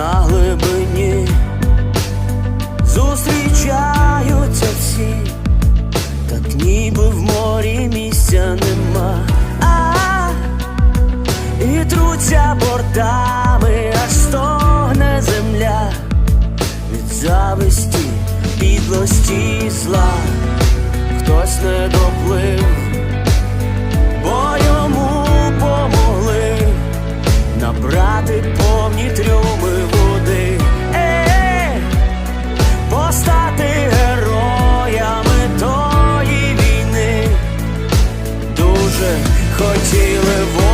на глибині. Зустрічаються всі, так ніби в морі місця нема, а, -а, і труться бортами, аж стогне земля. Від зависті, підлості і зла, хтось не доплив, бо йому помогли. Набрати повні трюми. Хотіли волі.